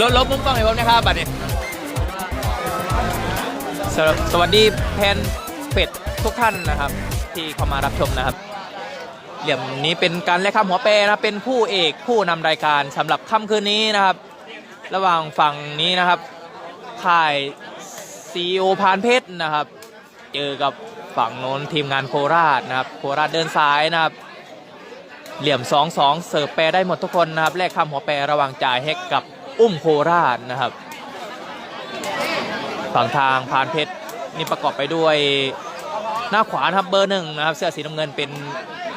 ลดลบมุมกล้องให้ผมนะครับบัดนี้สวัสสวัสดีแพนเป็ดทุกท่านนะครับ ที่เข้ามารับชมนะครับ เหลี่ยมนี้เป็นการแลกข้ามหัวแปรนะครับเป็นผู้เอกผู้นำรายการสำหรับค่ำคืนนี้นะครับ ระหว่างฝั่งนี้นะครับค่ายซีโอพานเพชรนะครับ เจอกับฝั่งโน้นทีมงานโคราชนะครับ โคราชเดินซ้ายนะครับ เหลี่ยม 2 2 เสิร์ฟแปรได้หมดทุกคนนะครับแลกคำหัวแปรระหว่างจ่ายเฮกกับ อุ้มโคราชนะครับ ฝั่งทางพานเพชรนี่ประกอบไปด้วยหน้าขวานะครับเบอร์หนึ่งนะครับ เสื้อสีน้ำเงินเป็น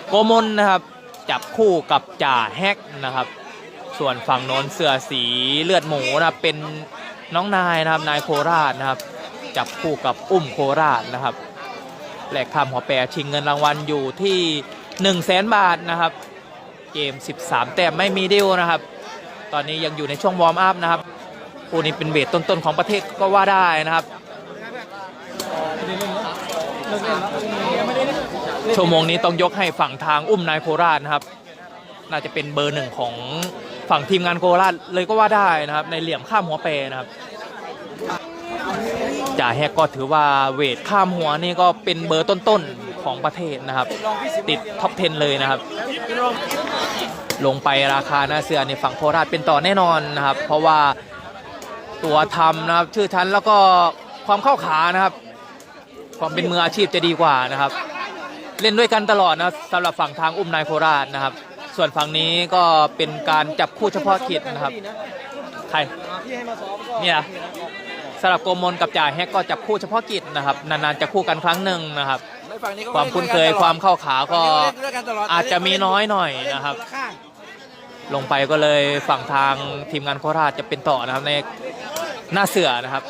โกมลนะครับ จับคู่กับจ่าแฮกนะครับ ส่วนฝั่งโน้นเสื้อสีเลือดหมูนะครับเป็นน้องนายนะครับนายโคราชนะครับ จับคู่กับอุ้มโคราชนะครับแหลกคำหัวแปรชิงเงินรางวัลอยู่ที่1 0 0 0 0แสนบาทนะครับ เกม 13 แต้มไม่มีดิวนะครับ ตอนนี้ยังอยู่ในช่วงวอร์มอัพนะครับคู่นี้เป็นเวทต้นๆของประเทศก็ว่าได้นะครับ ชั่วโมงนี้ต้องยกให้ฝั่งทางอุ้มนายโคราชนะครับ น่าจะเป็นเบอร์หนึ่งของฝั่งทีมงานโคราชเลยก็ว่าได้นะครับ ในเหลี่ยมข้ามหัวเปรนะครับจ่าแฮกก็ถือว่าเวทข้ามหัวนี่ก็เป็นเบอร์ต้นๆของประเทศนะครับ ติดท็อป 10 เลยนะครับ ลงไปราคาหน้าเสือในฝั่งโคราชเป็นต่อแน่นอนนะครับ เพราะว่าตัวทำนะครับ ชื่อชั้นแล้วก็ความเข้าขานะครับ ความเป็นมืออาชีพจะดีกว่านะครับ เล่นด้วยกันตลอดนะสำหรับฝั่งทางอุ้มนายโคราชนะครับ ส่วนฝั่งนี้ก็เป็นการจับคู่เฉพาะกิจนะครับใครเนี่ยสำหรับโกมลกับจ่าแฮกก็จับคู่เฉพาะกิจนะครับนานๆจะคู่กันครั้งหนึ่งนะครับความคุ้นเคยความเข้าขาก็อาจจะมีน้อยหน่อยนะครับ ลงไปก็เลยฝั่งทางทีมงานโคราชจะเป็นต่อนะครับในหน้าเสือนะครับ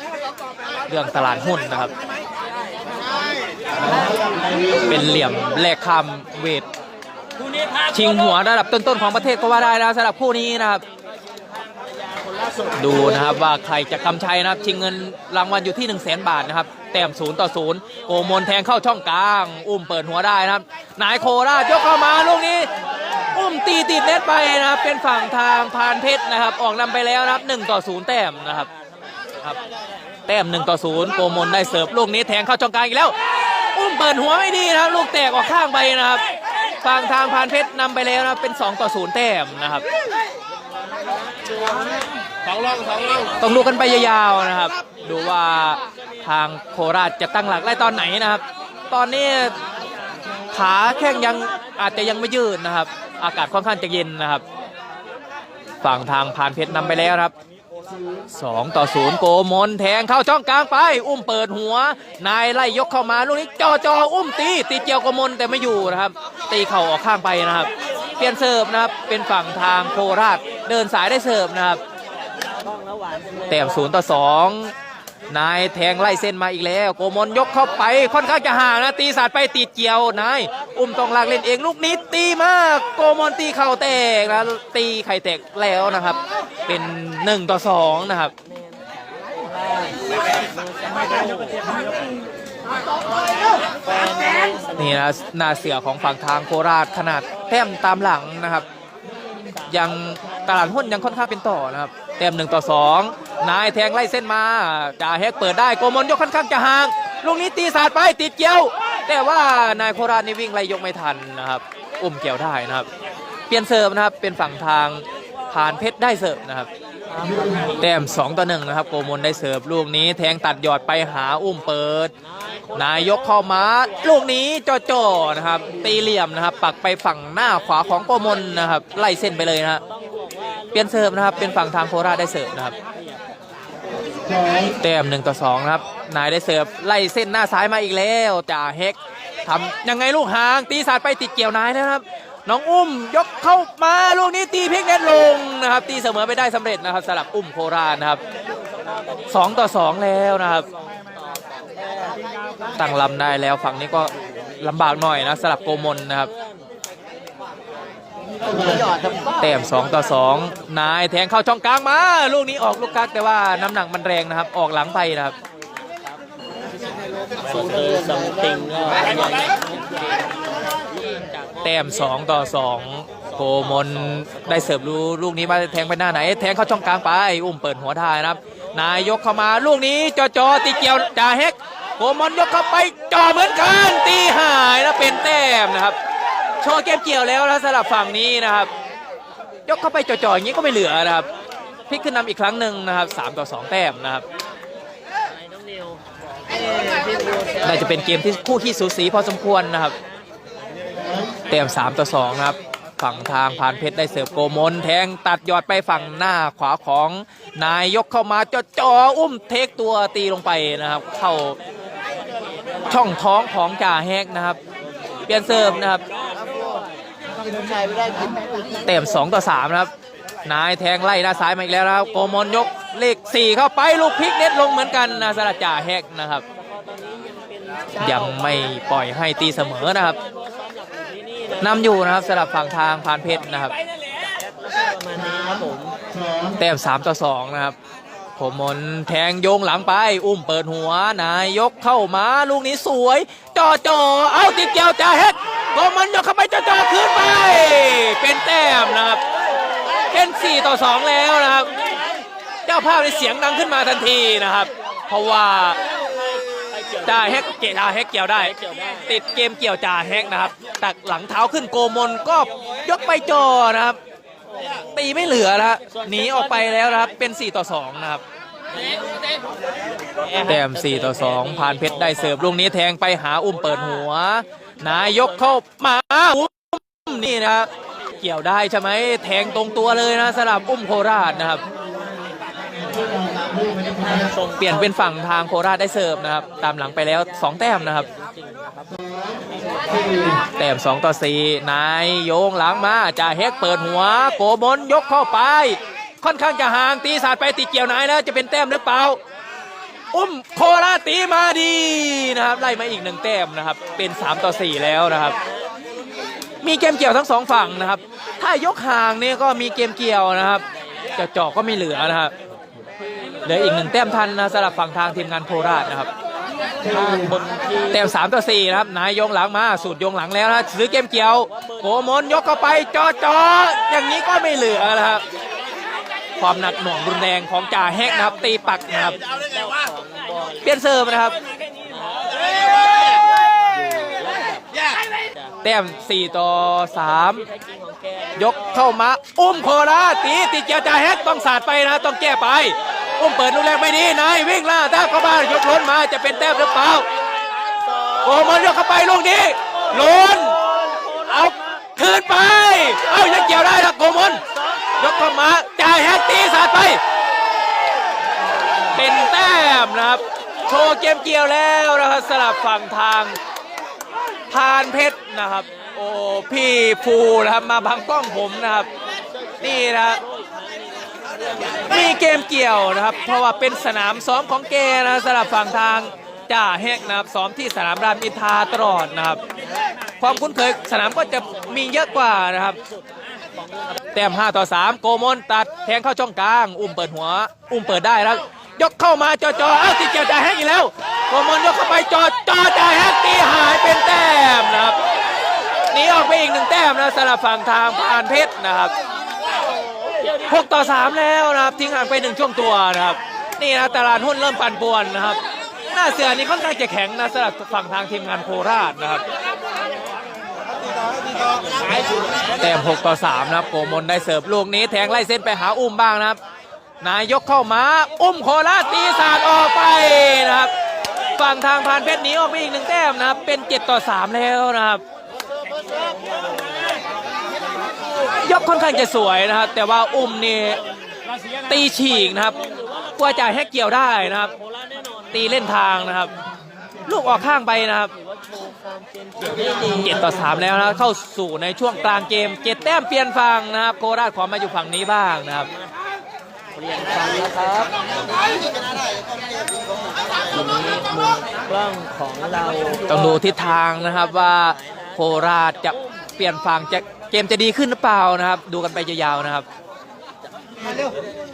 เรื่องตลาดหุ้นนะครับ เป็นเหลี่ยมแลกข้ามเวท ชิงหัวระดับต้นๆของประเทศก็ว่าได้นะสำหรับคู่นี้นะครับ ดูนะครับว่าใครจะกำชัยนะครับ ชิงเงินรางวัลอยู่ที่ 1 0 0 0 0แบาทนะครับ แต้มศูนย์ต่อศูนย์โกมลแทงเข้าช่องกลาง อุ้มเปิดหัวได้นะครับ นายโคราชยกเข้ามาลูกนี้ อุ้มตีติดเน็ตไปนะครับ เป็นฝั่งทางพานเพชรนะครับ ออกนำไปแล้วนะครับ1ต่อ0แต้มนะครับครับ แต้ม1ต่อ0โกมลได้เสิร์ฟลูกนี้แทงเข้าช่องกลางอีกแล้ว อุ้มเปิดหัวไม่ดีนะครับ ลูกแตกออกข้างไปนะครับ ฝั่งทางพานเพชรนำไปแล้วนะครับเป็น2ต่อ0แต้มนะครับสองลองสองลองต้องดูกันไปยาวๆนะครับ ดูว่าทางโคราชจะตั้งหลักได้ตอนไหนนะครับ ตอนนี้ ขาแข้งยังอาจจะยังไม่ยืดนะครับ อากาศค่อนข้างจะเย็นนะครับ ฝั่งทางพานเพชรนำไปแล้วครับ2ต่อ0โกมลแทงเข้าช่องกลางไป อุ้มเปิดหัว นายไล่ยกเข้ามาลูกนี้จอจออุ้มตี ตีเจียวโกมลแต่ไม่อยู่นะครับ ตีเข่าออกข้างไปนะครับ เปลี่ยนเสิร์ฟนะครับ เป็นฝั่งทางโคราช เดินสายได้เสิร์ฟนะครับแต้มศูนย์ต่อสอง นายแทงไล่เส้นมาอีกแล้ว โกมลยกเข้าไปค่อนข้างจะห่างนะตีสาดไปติดเกี่ยวนายอุ้มตองลากเล่นเองลูกนี้ตีมาก โกมลตีเข่าแตกนะตีไข่แตกแล้วนะครับ เป็นหนึ่งต่อสองนะครับนี่นะหน้าเสือของฝั่งทางโคราชขนาดแต้มตามหลังนะครับ ยังตลาดหุ้นยังค่อนข้างเป็นต่อนะครับ ต้มหนึ่งต่อสองนายแทงไล่เส้นมาจ่าแฮกเปิดได้โกมลยกค่อนข้างจะห่างลูกนี้ตีสาดไปติดเกี่ยว แต่ว่านายโคราชนี่วิ่งไล่ยกไม่ทันนะครับอุ้มเกี่ยวได้นะครับ เปลี่ยนเสิร์ฟนะครับเป็นฝั่งทางผ่านเพชรได้เสิร์ฟนะครับแต้ม2ต่อ1นะครับโกมลได้เสิร์ฟลูกนี้แทงตัดหยอดไปหาอุ้มเปิด นายกเข้ามาลูกนี้จ่อๆนะครับตีเหลี่ยมนะครับ ปักไปฝั่งหน้าขวาของโกมลนะครับไล่เส้นไปเลยนะฮะ เปลี่ยนเสิร์ฟนะครับ เป็นฝั่งทางโคราชได้เสิร์ฟนะครับ แต้มหนึ่งต่อสองนะครับ นายได้เสิร์ฟไล่เส้นหน้าซ้ายมาอีกแล้วจ่าเฮกทำยังไงลูกหาง ตีสาดไปติดเกี่ยวนายนะครับ น้องอุ้มยกเข้ามาลูกนี้ตีพลิกเน็ตลงนะครับ ตีเสมอไปได้สำเร็จนะครับสำหรับอุ้มโคราชนะครับสองต่อสองแล้วนะครับตั้งลำได้แล้วฝั่งนี้ก็ลำบากหน่อยนะสลับโกมลนะครับ แต้ม2ต่อ2นายแทงเข้าช่องกลางมา ลูกนี้ออกลูกกักแต่ว่าน้ำหนักมันแรงนะครับ ออกหลังไปนะครับเออสองติงก็แต้ม2ต่อ2โคมลได้เสิร์ฟลูลูกนี้มาแทงไปหน้าไหน แทงเข้าช่องกลางไป อุ้มเปิดหัวได้นะครับ นายยกเข้ามาลูกนี้จอจอตีเกี่ยวจ่าเฮกโกมลยกเข้าไปจ่อเหมือนกันตีหายนะเป็นแต้มนะครับ โชว์เกมเกี่ยวแล้วนะสำหรับฝั่งนี้นะครับ ยกเข้าไปจ่อๆอย่างนี้ก็ไม่เหลือนะครับพลิกขึ้นนำอีกครั้งหนึ่งนะครับ3ต่อ2แต้มนะครับน่าจะเป็นเกมที่คู่ที่สูสีพอสมควรนะครับเต็ม3ต่อ2นะครับฝั่งทางพานเพชรได้เสิร์ฟโกมลแทงตัดยอดไปฝั่งหน้าขวาของนายยกเข้ามาจ่อจออุ้มเทคตัวตีลงไปนะครับ เข้าช่องท้องของจ่าแฮกนะครับ เปลี่ยนเสิร์ฟนะครับ ชายไม่ได้กินเต็ม2ต่อ3นะครับ นายแทงไล่หน้าซ้ายมาอีกแล้วนะครับโกมลยกเลข4เข้าไปลูกพลิกเน็ตลงเหมือนกันนะสลัดจ่าแฮกนะครับ ยังไม่ปล่อยให้ตีเสมอนะครับนำอยู่นะครับสำหรับฝั่งทางพานเพชรนะครับ ประมาณนี้ครับผมแต้ม3ต่อ2นะครับผมมนแทงโยงหลังไป อุ้มเปิดหัวนายกเข้ามา ลูกนี้สวยจ่อจ่อเอาติดเกี่ยวจ่าเฮ็ด โกมันยกเข้าไปจ่อจ่อคืนไป เป็นแต้มนะครับ เป็น 4 ต่อ 2 แล้วนะครับ เจ้าภาพในเสียงดังขึ้นมาทันทีนะครับ เพราะว่าจ่าแฮกเกจ่าแฮกเกี่ยวได้ ติดเกมเกี่ยวจ่าแฮกนะครับตักหลังเท้าขึ้นโกมลก็ยกไปจอนะครับ ตีไม่เหลือนะฮะหนีออกไปแล้วนะครับ เป็น 4 ต่อ 2 นะครับ แต้ม4ต่อ2ผ่านเพชรได้เสิร์ฟลูกนี้แทงไปหาอุ้มเปิดหัว นายกเข้ามาอุ้มนี่นะครับเกี่ยวได้ใช่ไหมแทงตรงตัวเลยนะสำหรับอุ้มโคราชนะครับเปลี่ยนเป็นฝั่งทางโคราชได้เสิร์ฟนะครับ ตามหลังไปแล้ว 2 แต้มนะครับ แต้ม2ต่อ4นายโยงหลังมาจ่าเฮกเปิดหัว โกบนยกเข้าไป ค่อนข้างจะห่างตีสาดไปติดเกี่ยวนายแล้วจะเป็นแต้มหรือเปล่า อุ้มโคราตีมาดีนะครับไล่มาอีกหนึ่งแต้มนะครับ เป็น 3 ต่อ 4 แล้วนะครับ มีเกมเกี่ยวทั้งสองฝั่งนะครับ ถ้ายกห่างเนี่ยก็มีเกมเกี่ยวนะครับจะเจาะก็ไม่เหลือนะครับเหลืออีกหนึ่งแต้มทันนะสำหรับฝั่งทางทีมงานโคราชนะครับคนที่แต้มต่อ4นะครับนายยงหลังมาสูตรยงหลังแล้วนะซื้อเกมเกี่ยวโกมลยกเข้าไปจอจออย่างนี้ก็ไม่เหลือนะครับ ความหนักหน่วงรุนแรงของจ่าแฮกนะครับ ตีปักนะครับเปลี่ยนเซิร์ฟนะครับ แต้ม4ต่อ3ยกเข้ามา อุ้มโคราชตีติดเกียวจ่าแฮกต้องสาดไปนะต้องแก้ไป อุ้มเปิดลูกแรกไม่ดีนายวิ่งล่าถ้าเข้าบ้ายกล้นมาจะเป็นแต้มหรือเปล่าโอ้มันยกเข้าไปลูกนี้ล้นเอาคืนไป เอายังเกี่ยวได้นะโกมล ยกเข้ามาจ่ายแฮกตีสาดไป เป็นแต้มนะครับ โชว์เกมเกี่ยวแล้วนะครับสลับฝั่งทางพานเพชรนะครับ โอ้พี่ภูนะครับมาบังกล้องผมนะครับ นี่นะมีเกมเกี่ยวนะครับ เพราะว่าเป็นสนามซ้อมของเกนะสลับฝั่งทางจ่าแฮกนะครับซ้อมที่สนามรามอินทราตลอดนะครับ ความคุ้นเคยสนามก็จะมีเยอะกว่านะครับ แต้ม5ต่อ 3 โกมลตัดแทงเข้าช่องกลาง อุ้มเปิดหัว อุ้มเปิดได้แล้ว ยกเข้ามาจอจอเอ้าติดเกี่ยวจ่าแฮกอีกแล้ว โกมลยกเข้าไปจอจอจ่าแฮกตีหายเป็นแต้มนะครับหนีออกไปอีกหนึ่งแต้มนะสำหรับฝั่งทางพานเพชรนะครับ6ต่อ 3 แล้วนะครับทิ้งห่างไปหนึ่งช่วงตัวนะครับ นี่นะตลาดหุ้นเริ่มปั่นป่วนนะครับ หน้าเสือนี้ค่อนข้างจะแข็งนะสำหรับฝั่งทางทีมงานโคราชนะครับ แต้ม6ต่อ3นะครับโกมลได้เสิร์ฟลูกนี้แทงไล่เส้นไปหาอุ้มบ้างนะครับ นายกเข้ามาอุ้มโคราชตีสาดออกไปนะครับ ฝั่งทางพานเพชรหนีออกไปอีกหนึ่งแต้มนะครับ เป็น 7 ต่อ 3 แล้วนะครับ ยกค่อนข้างจะสวยนะครับ แต่ว่าอุ้มนี่ตีฉีกนะครับกลัวจ่ายให้เกี่ยวได้นะครับ ตีเล่นทางนะครับ ลูกออกข้างไปนะครับเจ็ดต่อสามแล้วนะเข้าสู่ในช่วงกลางเกมเจ็ดแต้มเปลี่ยนฝั่งนะครับ โคราชขอมาอยู่ฝั่งนี้บ้างนะครับเปลี่ยนฟังนะครับทีนี้มุมกล้องของเราต้องดูทิศทางนะครับว่าโคราชจะเปลี่ยนฝั่งจะเกมจะดีขึ้นหรือเปล่านะครับ ดูกันไปยาวๆนะครับเ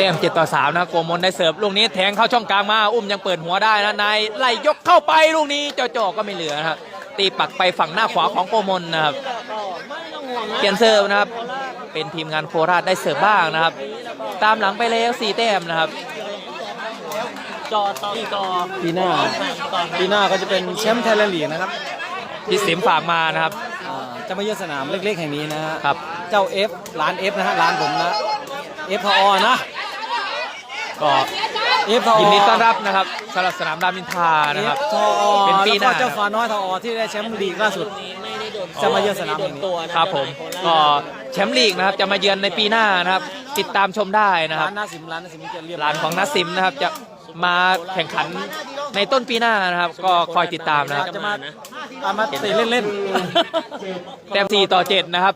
ต็มเจ็ดต่อสามนะโกมลได้เสิร์ฟลูกนี้แทงเข้าช่องกลางมา อุ้มยังเปิดหัวได้นะนายไล่ยกเข้าไปลูกนี้เจ่อๆก็ไม่เหลือนะครับตีปักไปฝั่งหน้าขวาของโกมลนะครับก็ไม่ต้องห่วงเปลี่ยนเสิร์ฟนะครับ เป็นทีมงานโคราชได้เสิร์ฟบ้างนะครับ ตามหลังไปแล้ว4แต้มนะครับจอต่ออีกจอปีหน้าต่อปีหน้าก็จะเป็นแชมป์ไทยแลนด์ลีกนะครับที่สิมฝากมานะครับอ่าจะมาเยือนสนามเล็กๆแห่งนี้นะฮะครับเจ้า F ร้าน F นะฮะร้านผมนะ F พอนะก็ F ทอยินดีต้อนรับนะครับสำหรับสนามรามอินทรานะครับ ทอเป็นปีหน้า แล้วก็เจ้าฟ้าน้อยทอที่ได้แชมป์ลีกล่าสุด ไม่ได้โดนจะมาเยือนสนามแห่งนี้ ตัวนะ ครับผมก็แชมป์ลีกนะครับจะมาเยือนในปีหน้านะครับ ติดตามชมได้นะครับ ร้านนาสิมร้านนาสิมจะเรียบร้านของนัสซิมนะครับจะมาแข่งขันในต้นปีหน้านะครับ ก็คอยติดตามนะครับ จะมาเอามาเตะเล่นแต้ม4ต่อ7นะครับ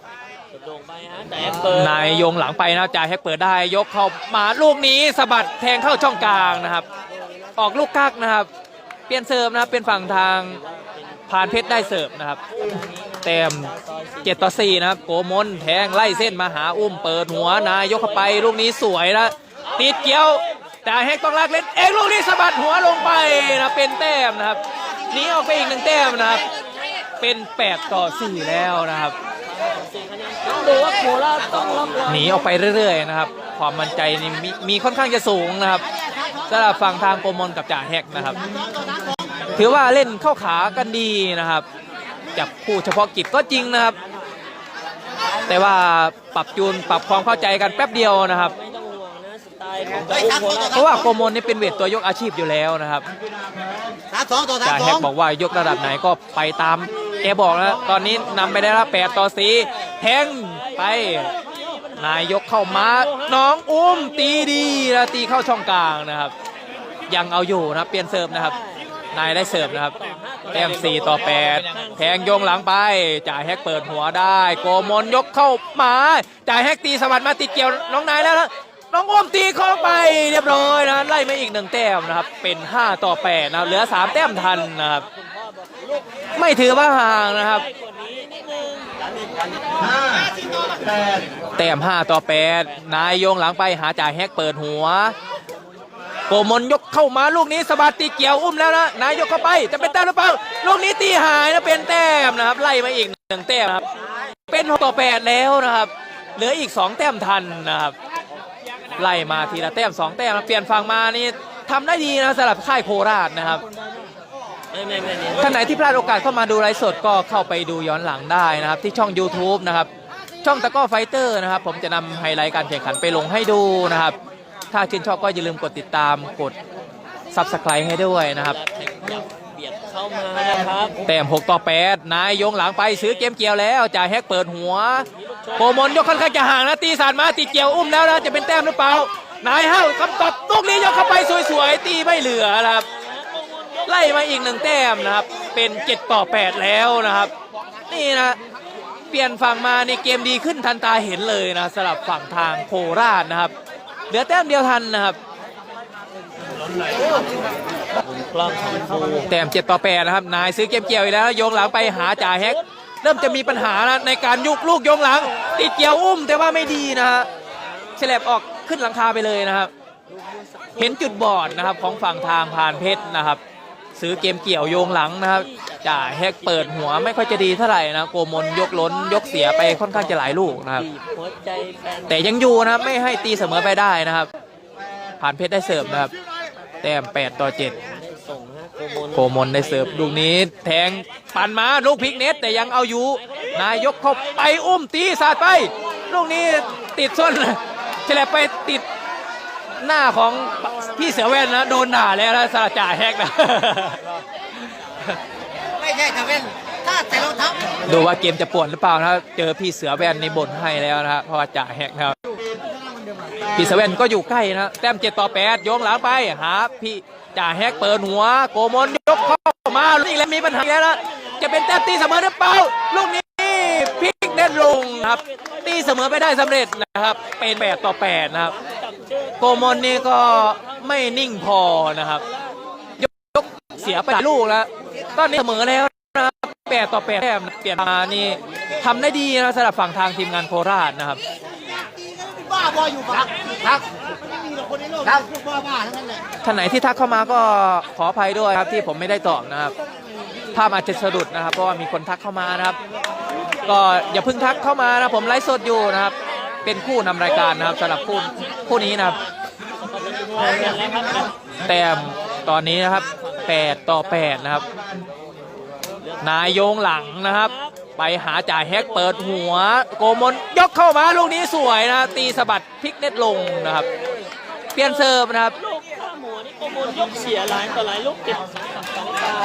โด่งไปฮะแต่เปิดนายยงหลังไปนะจ่ายให้เปิดได้ยกเข้ามาลูกนี้สะบัดแทงเข้าช่องกลางนะครับ ออกลูกกักนะครับ เปลี่ยนเสิร์ฟนะครับเป็นฝั่งทางพานเพชรได้เสิร์ฟนะครับแต้ม7ต่อ4นะครับโกมลแทงไล่เส้นมาหาอุ้มเปิดหัวนายยกเข้าไปลูกนี้สวยนะติดเกี่ยว แต่ให้ต้องลากเล่นเองลูกนี้สะบัดหัวลงไปนะเป็นแต้มนะครับหนีออกไปอีกหนึ่งแต้มนะครับ เป็น 8 ต่อ 4 แล้วนะครับ ดูว่าโคราชต้องล็อกไว้หนีออกไปเรื่อยๆนะครับ ความมั่นใจนี่มีมีค่อนข้างจะสูงนะครับสำหรับฝั่งทางโกมลกับจ่าแฮกนะครับ ถือว่าเล่นเข้าขากันดีนะครับจับคู่เฉพาะกิจก็จริงนะครับ แต่ว่าปรับจูนปรับความเข้าใจกันแป๊บเดียวนะครับ ไม่ต้องห่วงนะสไตล์ของโคราชเพราะว่าโกมลนี่เป็นเวทตัวยกอาชีพอยู่แล้วนะครับสามสองต่อสามจ่าสแฮอกงบอกว่ายกระดับไหนก็ไปตามแกบอกแล้ว ตอนนี้นำไปได้ล้วแปดต่อสีแทงไป นายยกเข้ามา น้องอุ้มตีดีนะตีเข้าช่องกลางนะครับ ยังเอาอยู่นะครับ เปลี่ยนเสิร์ฟนะครับ นายได้เสิร์ฟนะครับ แต้ม4ต่อ8แทงโยงหลังไป จ่ายแฮกเปิดหัวได้ โกมลยกเข้ามา จ่ายแฮกตีสวัสดมาติดเกี่ยวน้องนายแล้วนะน้องอุ้มตีเข้าไปเรียบร้อยนะไล่มาอีกหนึ่งแต้มนะครับ เป็น 5 ต่อ8นะเหลือ 3 แต้มทันนะครับ ไม่ถือว่าห่างนะครับแต้ม5ต่อ 8 นายโยงหลังไปหาจ่ายแฮกเปิดหัว โกมลยกเข้ามาลูกนี้สะบัดตีเกี่ยวอุ้มแล้วนะ นายยกเข้าไปจะเป็นแต้มหรือเปล่า ลูกนี้ตีหายนะเป็นแต้มนะครับ ไล่มาอีกหนึ่งแต้มนะครับ เป็น6ต่อ 8 แล้วนะครับ เหลืออีก 2 แต้มทันนะครับ ไล่มาทีละแต้ม 2 แต้มนะเปลี่ยนฝั่งมานี่ทำได้ดีนะสำหรับค่ายโคราชนะครับ ไม่ไม่ไม่เนี่ยท่านไหนที่พลาดโอกาสเข้ามาดูไลฟ์สดก็เข้าไปดูย้อนหลังได้นะครับ ที่ช่อง YouTube นะครับช่องตะกร้อไฟเตอร์นะครับ ผมจะนำไฮไลท์การแข่งขันไปลงให้ดูนะครับ ถ้าชื่นชอบก็อย่าลืมกดติดตามกด Subscribe ให้ด้วยนะครับขยับเบียดเข้ามานะครับแต้ม6ต่อ8นายยงหลังไปซื้อเกมเกี่ยวแล้วจ่ายแฮกเปิดหัวโกมลยกค่อนข้างจะห่างนะตีสารมาตีเกี่ยวอุ้มแล้วนะจะเป็นแต้มหรือเปล่านายเฮ้าคำตอบลูกนี้ยกเข้าไปสวยๆตีไม่เหลือนะครับ ไล่มาอีกหนึ่งแต้มนะครับ เป็น7ต่อ8แล้วนะครับ นี่นะเปลี่ยนฝั่งมาในเกมดีขึ้นทันตาเห็นเลยนะสำหรับฝั่งทางโคราชนะครับ เหลือแต้มเดียวทันนะครับกล้องของฟูแต้ม7ต่อ8นะครับ นายซื้อเกมเกี่ยวอีกแล้วโยงหลังไปหาจ่าแฮก เริ่มจะมีปัญหานะในการยุกลูกโยงหลัง ติดเกี่ยวอุ้มแต่ว่าไม่ดีนะฮะเฉลบออกขึ้นหลังคาไปเลยนะครับ เห็นจุดบอดนะครับของฝั่งทางพานเพชรนะครับ ซื้อเกมเกี่ยวโยงหลังนะครับจ่าแฮกเปิดหัวไม่ค่อยจะดีเท่าไหร่นะโกมลยกล้นยกเสียไปค่อนข้างจะหลายลูกนะครับ แต่ยังอยู่นะครับไม่ให้ตีเสมอไปได้นะครับ ผ่านเพชรได้เสิร์ฟนะครับ แต้ม8ต่อ7ได้ส่งฮะโกมลได้เสิร์ฟลูกนี้แทงปั่นมาลูกพลิกเน็ตแต่ยังเอาอยู่ นายกเข้าไปอุ้มตีสาดไป ลูกนี้ติดส้นเฉลบไปติด หน้าของพี่เสือแว่นนะโดนด่าแล้วนะสระจ่าแฮกนะ ไม่ใช่ทำเป็นถ้าแต่รองเท้าดูว่าเกมจะปวดหรือเปล่านะครับเจอพี่เสือแว่นในบ่นให้แล้วนะครับเพราะว่าจ่าแฮกนะครับ พี่เสือแว่นก็อยู่ใกล้นะแต้มเจ็ดต่อแปดโยงหลังไปหาพี่จ่าแฮกเปิดหัว โกมลยกเข้ามาลูกนี้แล้วมีปัญหาอีกแล้วนะจะเป็นแต้มตีเสมอหรือเปล่าลูกนี้พลิกเน็ตลงนะครับ ตีเสมอไปได้สำเร็จนะครับ เป็นแปดต่อแปดนะครับ โกมลนี่ก็ไม่นิ่งพอนะครับยกเสียไปหลายลูกแล้ว ตอนนี้เสมอแล้วนะแปดต่อแปดแต้มเปลี่ยนมานี่ทำได้ดีนะสำหรับฝั่งทางทีมงานโคราชนะครับบ้าบออยู่ปากครับไม่มีหรอกคนในโลกพวกบ้าบ้าทั้งนั้นแหละท่านไหนที่ทักเข้ามาก็ขออภัยด้วยครับที่ผมไม่ได้ตอบนะครับภาพอาจจะสะดุดนะครับเพราะว่ามีคนทักเข้ามานะครับ ก็อย่าเพิ่งทักเข้ามานะผมไลฟ์สดอยู่นะครับ เป็นคู่นำรายการนะครับสำหรับคู่คู่นี้นะครับ แต้มตอนนี้นะครับ 8 ต่อ 8 นะครับ นายโยงหลังนะครับ ไปหาจ่ายแฮกเปิดหัว โกมลยกเข้ามาลูกนี้สวยนะ ตีสะบัดพลิกเน็ตลงนะครับ เปลี่ยนเซิร์ฟนะครับลูกข้าหมูนี่โกโมนยกเสียหลายต่อหลายลูกติด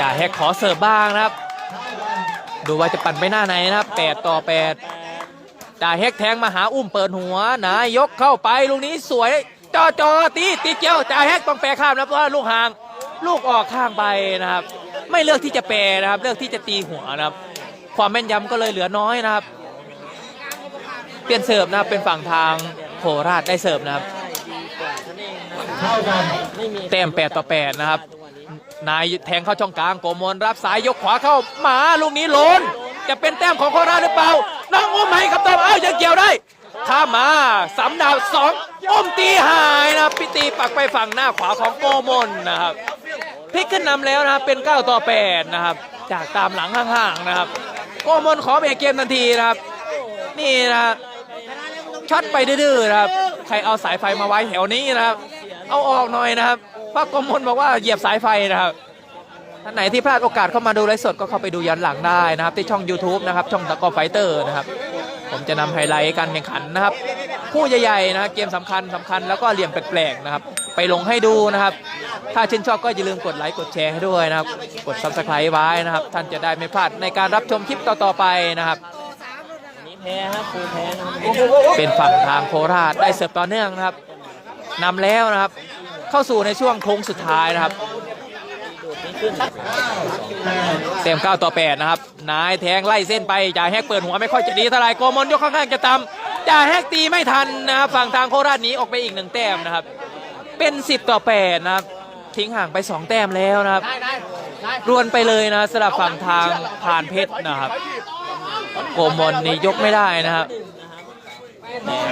จ่ายแฮกขอเสิร์ฟบ้างนะครับ ดูว่าจะปั่นไปหน้าไหนนะครับ 8 ต่อ 8 จ่าแฮกแทงมาหาอุ้มเปิดหัวนายยกเข้าไปลูกนี้สวยจอจอตีตีเจียวจ่าแฮกต้องแปรข้ามนะเพราะว่าลูกห่าง ลูกออกข้างไปนะครับ ไม่เลือกที่จะแปรนะครับ เลือกที่จะตีหัวนะครับ ความแม่นยำก็เลยเหลือน้อยนะครับ เปลี่ยนเสิร์ฟนะครับเป็นฝั่งทางโคราชได้เสิร์ฟนะครับไม่มีแต้ม8ต่อ8นะครับ นายแทงเข้าช่องกลางโกมลรับสายยกขวาเข้าหมาลูกนี้โลนจะเป็นแต้มของโคราชหรือเปล่า น้องอุ้มให้กับตัวเอ้ายังเกี่ยวได้ข้ามาสำดาวสองอุ้มตีหายนะพิตีปักไปฝั่งหน้าขวาของโกมลนะครับพลิกขึ้นนำแล้วนะครับเป็น 9 ต่อ 8 นะครับ จากตามหลังห่างๆนะครับ โกมลขอเบรกเกมทันทีนะครับ นี่นะครับช็อตไปดื้อนะครับ ใครเอาสายไฟมาไว้แถวนี้นะครับ เอาออกหน่อยนะครับพราะกมลบอกว่าเหยียบสายไฟนะครับ ท่านไหนที่พลาดโอกาสเข้ามาดูไลฟ์สดก็เข้าไปดูย้อนหลังได้นะครับ ที่ช่อง YouTube นะครับ ช่องตะกอไฟเตอร์นะครับ ผมจะนำไฮไลท์การแข่งขันนะครับ คู่ใหญ่ๆนะครับเกมสำคัญสำคัญแล้วก็เหลี่ยมแปลกๆนะครับ ไปลงให้ดูนะครับ ถ้าชื่นชอบก็อย่าลืมกดไลค์กดแชร์ให้ด้วยนะครับ กด Subscribe ไว้นะครับ ท่านจะได้ไม่พลาดในการรับชมคลิปต่อๆไปนะครับอันนี้แพ้ครับครูแพ้นะครับเป็นฝั่งทางโคราชได้เสิร์ฟต่อเนื่องนะครับนำแล้วนะครับ เข้าสู่ในช่วงโค้งสุดท้ายนะครับดูดไม่ขึ้น เต็ม9ต่อ 8 นะครับ นายแทงไล่เส้นไปจ่าแฮกเปิดหัวไม่ค่อยจะดีเท่าไหร่โกมลยกข้างๆจะตำจ่าแฮกตีไม่ทันนะครับฝั่งทางโคราชหนีออกไปอีกหนึ่งแต้มนะครับ เป็น 10 ต่อ 8 นะครับ ทิ้งห่างไป 2 แต้มแล้วนะครับ รวนไปเลยนะสำหรับฝั่งทางผ่านเพชรนะครับโกมลนี่ยกไม่ได้นะครับ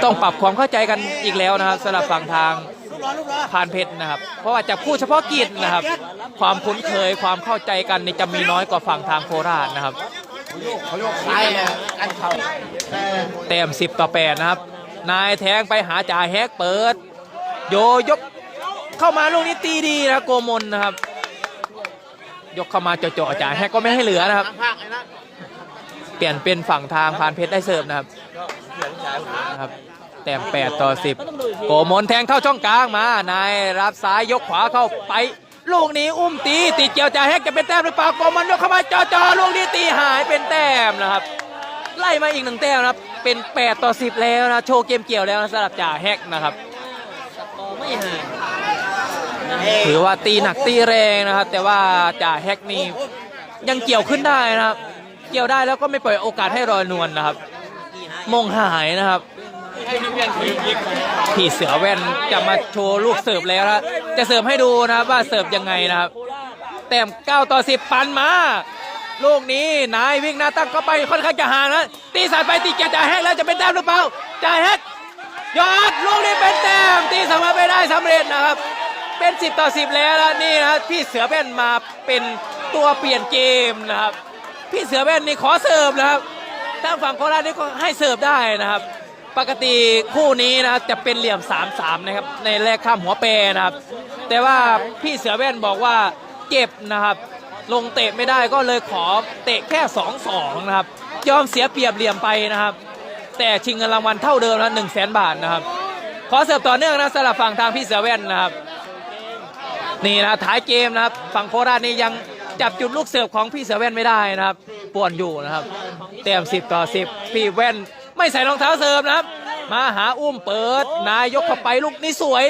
ต้องปรับความเข้าใจกันอีกแล้วนะครับสำหรับฝั่งทาง พานเพชรนะครับ เพราะว่าจับคู่เฉพาะกิจนะครับ ความคุ้นเคยความเข้าใจกันนี่จะมีน้อยกว่าฝั่งทางโคราชนะครับเลยกันเขาเต็ม10ต่อ8นะครับ นายแทงไปหาจ่าแฮกเปิด โยยกเข้ามาลูกนี้ตีดีนะโกมลนะครับ ยกเข้ามาเจาะจ่าแฮกก็ไม่ให้เหลือนะครับ เปลี่ยนเป็นฝั่งทางพานเพชรได้เสิร์ฟนะครับนะครับ แต้ม8ต่อ10โกมลแทงเข้าช่องกลางมานายรับซ้ายยกขวาเข้าไป ลูกนี้อุ้มตีตีเกี่ยวจ่าแฮกจะเป็นแต้มหรือเปล่าโกมลยกเข้ามาจอจอๆลูกนี้ตีหายเป็นแต้มนะครับ ไล่มาอีกหนึ่งแต้มนะครับเป็น 8 ต่อ 10 แล้วนะโชว์เกมเกี่ยวแล้วนะสำหรับจ่าแฮกนะครับไม่ห่างถือว่าตีหนักตีแรงนะครับ แต่ว่าจ่าแฮกนี่ยังเกี่ยวขึ้นได้นะครับ เกี่ยวได้แล้วก็ไม่ปล่อยโอกาสให้รอยนวลนะครับ มงหายนะครับ พี่เสือแว่นจะมาโชว์ลูกเสิร์ฟแล้วนะจะเสิร์ฟให้ดูนะครับว่าเสิร์ฟยังไงนะครับ แต้ม9ต่อ 10 ปันมา ลูกนี้นายวิ่งหน้าตั้งเข้าไปค่อนข้างจะห่างนะตีสายไปตีแกจ่าแฮกแล้วจะเป็นแต้มหรือเปล่าจ่าแฮกยอดลูกนี้เป็นแต้มตีเสมอไปได้สำเร็จนะครับ เป็น 10 ต่อ 10 แล้วนะนี่นะพี่เสือแว่นมาเป็นตัวเปลี่ยนเกมนะครับ พี่เสือแว่นนี่ขอเสิร์ฟนะครับทางฝั่งโคราชนี่ก็ให้เสิร์ฟได้นะครับ ปกติคู่นี้นะจะเป็นเหลี่ยม 3-3 นะครับ ในแรกข้ามหัวเปรนะครับ แต่ว่าพี่เสือแว่นบอกว่าเก็บนะครับ ลงเตะไม่ได้ก็เลยขอเตะแค่ 2-2 นะครับ ยอมเสียเปรียบเหลี่ยมไปนะครับ แต่ชิงเงินรางวัลเท่าเดิมนะ1 0 0 0 0 0บาทนะครับ ขอเสิร์ฟต่อเนื่องนะสำหรับฝั่งทางพี่เสือแว่นนะครับ นี่นะท้ายเกมนะครับ ฝั่งโคราชนี่ยังจับจุดลูกเสิร์ฟของพี่เสือแว่นไม่ได้นะครับป่วนอยู่นะครับ เต็ม10 ต่อ 10 พี่แว่น ไม่ใส่รองเท้าเสร์ฟนะครับ มาหาอุ้มเปิด นายกเข้าไปลูกนี้สวย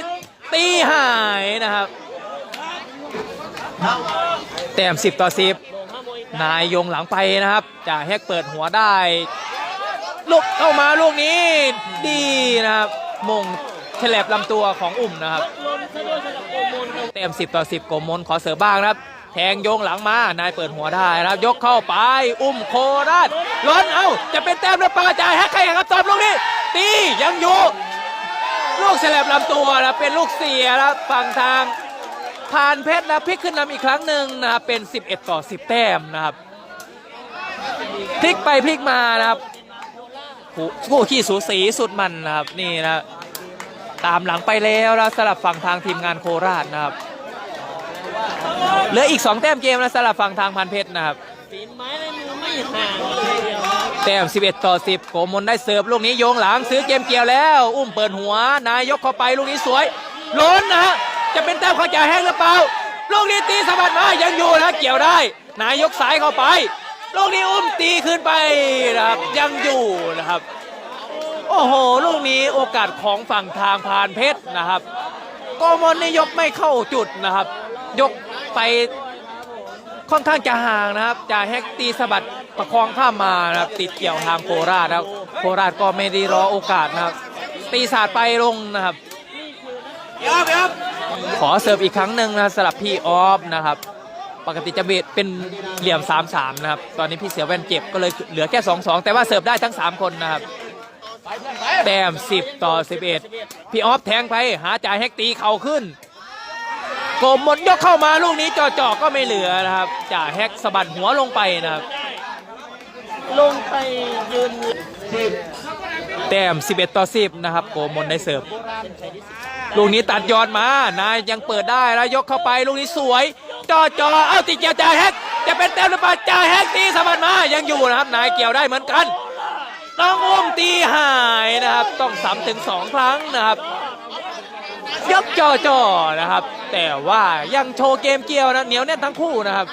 ตีหายนะครับเต็ม10ต่อ10นายยงหลังไปนะครับจ่าแฮกเปิดหัวได้ ลูกเข้ามาลูกนี้ดีนะครับมงฉลบลำตัวของอุ่มนะครับลมซะด้วยสำหรับโกโมนครับเต็ม 10 ต่อ 10โกมลขอเสิร์ฟบ้างนะครับ แทงโยงหลังมานายเปิดหัวได้ครับยกเข้าไป อุ้มโคราชล้นเอ้าจะเป็นแต้มหรือเปล่าจ่ายแฮกใครครับตอบลูกนี้ ตียังอยู่ลูกแฉลบลำตัวนะเป็นลูกเสียนะครับฝั่งทางผ่านเพชรนะพลิกขึ้นนำอีกครั้งหนึ่งนะครับเป็น 11 ต่อ 10 แต้มนะครับพลิกไปพลิกมานะครับคู่คู่ขี้สูสีสุดมันนะครับนี่นะตามหลังไปแล้วนะสลับฝั่งทางทีมงานโคราชนะครับ เหลืออีก 2 แต้มเกมนะสลับฝั่งทางพันเพชรนะครับฝีไม้ลายมือไม่ห่างเลยเดียวครับแต้ม 11 ต่อ 10โกมลได้เสิร์ฟลูกนี้โยงหลังซื้อเกมเกี่ยวแล้ว อุ้มเปิดหัวนายยกเข้าไปลูกนี้สวยล้นนะฮะจะเป็นแต้มของจ่าแห้งหรือเปล่าลูกนี้ตีสะบัดมายังอยู่นะเกี่ยวได้ นายกสายเข้าไปลูกนี้อุ้มตีขึ้นไปนะครับยังอยู่นะครับ โอ้โหลูกนี้โอกาสของฝั่งทางพานเพชรนะครับโกมลนี่ยกไม่เข้าจุดนะครับ ยก ไปค่อนข้างจะห่างนะครับจ่าแฮกตีสะบัดประคองข้ามมานะครับติดเกี่ยวทางโคราชนะครับโคราชก็ไม่ได้รอโอกาสนะครับ ตีสาดไปลงนะครับ ขอเสิร์ฟอีกครั้งหนึ่งนะสำหรับพี่ออฟนะครับ ปกติจะเบดเป็นเหลี่ยม 3-3 นะครับ ตอนนี้พี่เสือแว่นเจ็บก็เลยเหลือแค่ 2-2 แต่ว่าเสิร์ฟได้ทั้ง 3 คนนะครับแต้ม10 ต่อ 11 พี่ออฟแทงไปหาจ่ายแฮกตีเข่าขึ้น โกมหมดยกเข้ามาลูกนี้จ่อๆก็ไม่เหลือนะครับจ่าแฮกสะบัดหัวลงไปนะครับ ลงไปยืนแต้ม 11 ต่อ 10 นะครับ โกมลได้เสิร์ฟลูกนี้ตัดยอดมานายยังเปิดได้แล้วยกเข้าไปลูกนี้สวยจอจอเอ้าติเกี่ยวจ่าแฮกจะเป็นแต้มหรือเปล่าจ่าแฮกตีสะบัดมายังอยู่นะครับ นายเกี่ยวได้เหมือนกันน้องอุ้มตีหายนะครับ ต้องซ้ำถึง2ครั้งนะครับ ยกจอจอนะครับ แต่ว่ายังโชว์เกมเกี่ยวนะเหนียวแน่นทั้งคู่นะครับ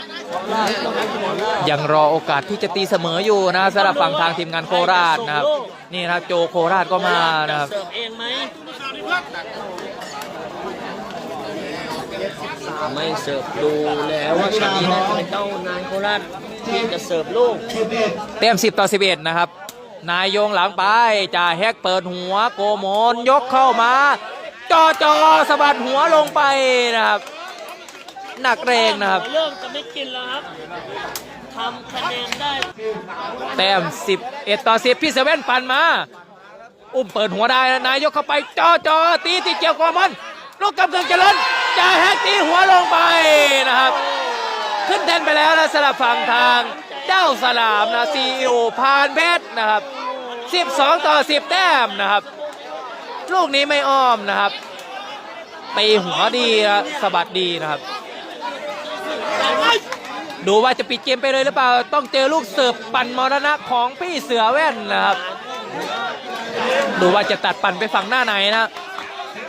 ยังรอโอกาสที่จะตีเสมออยู่นะสำหรับฝั่งทางทีมงานโคราชนะครับ นี่นะครับโจโคราชก็มานะครับเสิร์ฟเองไหมไม่เสิร์ฟดูแล้วว่าชาลีนั้นเป็นเต้านานโคราชที่จะเสิร์ฟลูกเต็ม10 ต่อ 11 นะครับ นายโยงหลังไปจ่าแฮกเปิดหัวโกโมนยกเข้ามา จอจอสะบัดหัวลงไปนะครับ หนักแรงนะครับ เริ่มจะไม่กินแล้วครับทำคะแนนได้ แต้ม11 ต่อ 10 พี่เซเว่นปั่นมา อุ้มเปิดหัวได้นะนายยกเข้าไปจอจอตีติดเกี่ยวกับมันลูกกำลังเจริญจ่าแฮกตีหัวลงไปนะครับ ขึ้นแทนไปแล้วนะสลับฝั่งทาง เจ้าสลามนะซีโอพานเพชรนะครับ 12 ต่อ 10 แต้มนะครับ ลูกนี้ไม่อ้อมนะครับตีหัวดีสะบัดดีนะครับ ดูว่าจะปิดเกมไปเลยหรือเปล่า ต้องเจอลูกเสิร์ฟปั่นมรณะของพี่เสือแว่นนะครับ ดูว่าจะตัดปั่นไปฝั่งหน้าไหนนะ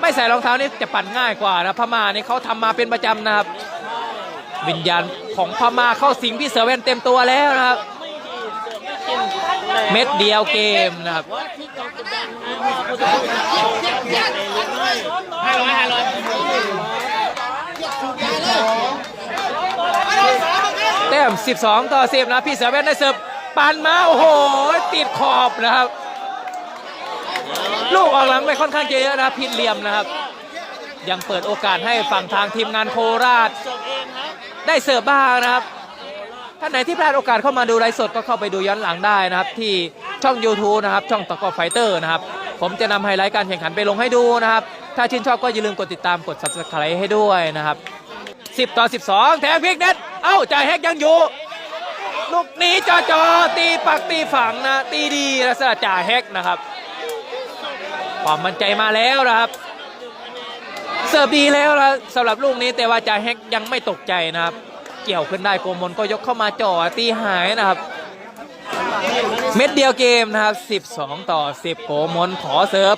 ไม่ใส่รองเท้านี่จะปั่นง่ายกว่านะพม่านี่เขาทำมาเป็นประจำนะครับ วิญญาณของพม่าเข้าสิงพี่เสือแว่นเต็มตัวแล้วนะครับ เม็ดเดียวเกมนะครับเขาจะเป็นโชว์จับใหญ่หรือไม่ห้าร้อยห้าร้อยแต้ม 12 ต่อ 10 นะพี่เสือแว่นได้เสิร์ฟปันมา โอ้โห ติดขอบนะครับ ลูกออกหลังไปค่อนข้างเยอะนะครับผิดเหลี่ยมนะครับ ยังเปิดโอกาสให้ฝั่งทางทีมงานโคราช ได้เสิร์ฟบ้างนะครับ ท่านไหนที่พลาดโอกาสเข้ามาดูไลฟ์สดก็เข้าไปดูย้อนหลังได้นะครับที่ช่อง YouTube นะครับช่องตะกอไฟเตอร์นะครับผมจะนำไฮไลท์การแข่งขันไปลงให้ดูนะครับ ถ้าชื่นชอบก็อย่าลืมกดติดตามกด subscribe ให้ด้วยนะครับ 10 ต่อ 12 แทงพลิกเน็ตเอ้าจ่ายแฮกยังอยู่ ลูกนี้จอจอตีปักตีฝังนะ ตีดีลักษณะจ่าแฮกนะครับ ความมั่นใจมาแล้วนะครับ เสิร์ฟดีแล้วนะสำหรับลูกนี้แต่ว่าจ่าแฮกยังไม่ตกใจนะครับ เกี่ยวขึ้นได้โกมลก็ยกเข้ามาจ่อตีหายนะครับ เม็ดเดียวเกมนะครับ 12 ต่อ 10 โกมลขอเสิร์ฟ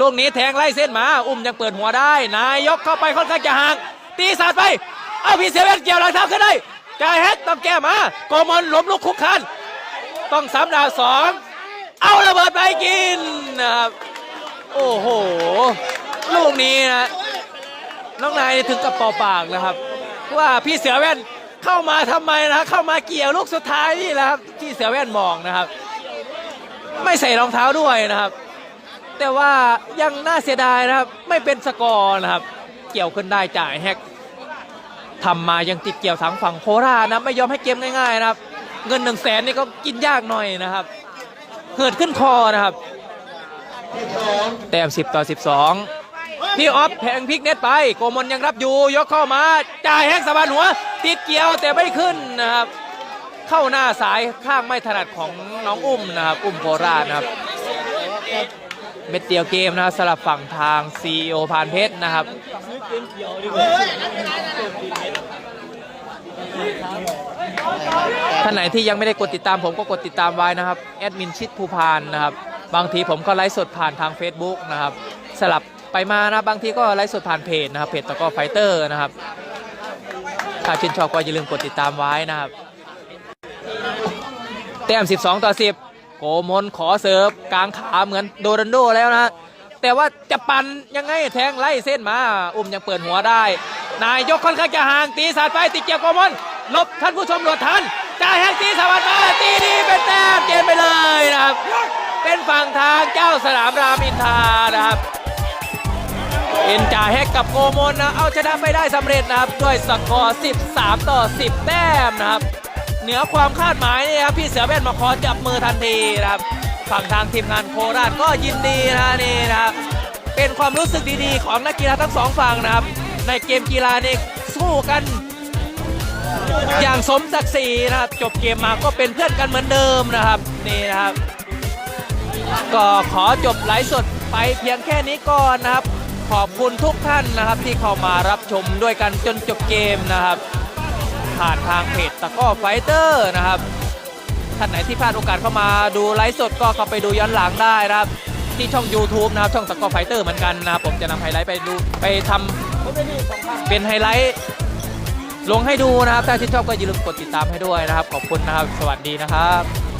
ลูกนี้แทงไล่เส้นมา อุ้มยังเปิดหัวได้ นายยกเข้าไปค่อนข้างจะห่าง ตีสาดไป เอาพี่เซเว่นเกี่ยวหลังเท้าขึ้นได้จ่ายแฮกต้องแก้มา โกมลล้มลุกคุกคัน ต้องสามดาวสองเอาระเบิดไปกินนะครับ โอ้โห ลูกนี้นะน้องนายถึงกับเป่าปากนะครับ ว่าพี่เสือแว่น เข้ามาทำไมนะเข้ามาเกี่ยวลูกสุดท้ายนี่แหละครับที่เสือแว่นมองนะครับ ไม่ใส่รองเท้าด้วยนะครับ แต่ว่ายังน่าเสียดายนะครับ ไม่เป็นสกอร์นะครับ เกี่ยวขึ้นได้จ่ายแฮกทำมายังติดเกี่ยวทางฝั่งโคราชนะไม่ยอมให้เกมง่ายๆนะครับ เงินหนึ่งแสนนี่ก็กินยากหน่อยนะครับเหิดขึ้นคอนะครับ แต้ม10 ต่อ 12 พี่ออฟแพงพลิกเน็ตไป โกมลยังรับอยู่ ยกเข้ามา จ่ายแฮกสะบันหัว ติดเกี่ยวแต่ไม่ขึ้นนะครับ เข้าหน้าสายข้างไม่ถนัดของน้องอุ้มนะครับ อุ้มโคราชนะครับ เม็ดเดียวเกมนะครับสลับฝั่งทาง CEO พานเพชรนะครับท่านไหนที่ยังไม่ได้กดติดตามผมก็กดติดตามไว้นะครับ แอดมินชิดภูพานนะครับ บางทีผมก็ไลฟ์สดผ่านทาง Facebook นะครับ สลับ ไปมานะบางทีก็ไลฟ์สดผ่านเพจนะครับเพจตะก้อไฟเตอร์นะครับ ถ้าชื่นชอบก็อย่าลืมกดติดตามไว้นะครับ แต้ม 12 ต่อ 10 โกมลขอเสิร์ฟกลางขาเหมือนโดรันโดแล้วนะ แต่ว่าจะปั่นยังไงแทงไล่เส้นมา อุ้มยังเปิดหัวได้ นายยกค่อนข้างจะห่างตีสาดไปติดเกี่ยวโกมลหลบท่านผู้ชมหลดทันจ่ายแฮกตีสวัสดมาตีดีเป็นแต้มเกมไปเลยนะครับ เป็นฝั่งทางเจ้าสนามรามอินทานะครับ เอ็นจ่าแฮกกับโกมลนะ เอาชนะไปได้สำเร็จนะครับ ด้วยสกอร์ 13 ต่อ 10 แต้มนะครับ เหนือความคาดหมายนี่ครับ พี่เสือเว่นมาขอจับมือทันทีนะครับ ฝั่งทางทีมงานโคราชก็ยินดีนะนี่นะครับ เป็นความรู้สึกดีๆ ของนักกีฬาทั้งสองฝั่งนะครับ ในเกมกีฬานี่สู้กัน อย่างสมศักดิ์ศรีนะครับ จบเกมมาก็เป็นเพื่อนกันเหมือนเดิมนะครับนี่นะครับ ก็ขอจบไลฟ์สดไปเพียงแค่นี้ก่อนนะครับ ขอบคุณทุกท่านนะครับที่เข้ามารับชมด้วยกันจนจบเกมนะครับผ่านทางเพจตะก้อไฟเตอร์นะครับท่านไหนที่พลาดโอกาสเข้ามาดูไลฟ์สดก็เข้าไปดูย้อนหลังได้นะครับ ที่ช่อง YouTube นะครับช่องตะก้อไฟเตอร์เหมือนกันนะครับผมจะนำไฮไลท์ไปดูไปทำเป็นไฮไลท์ลงให้ดูนะครับ ถ้าที่นชอบก็อย่าลืมกดติดตามให้ด้วยนะครับ ขอบคุณนะครับ สวัสดีนะครับ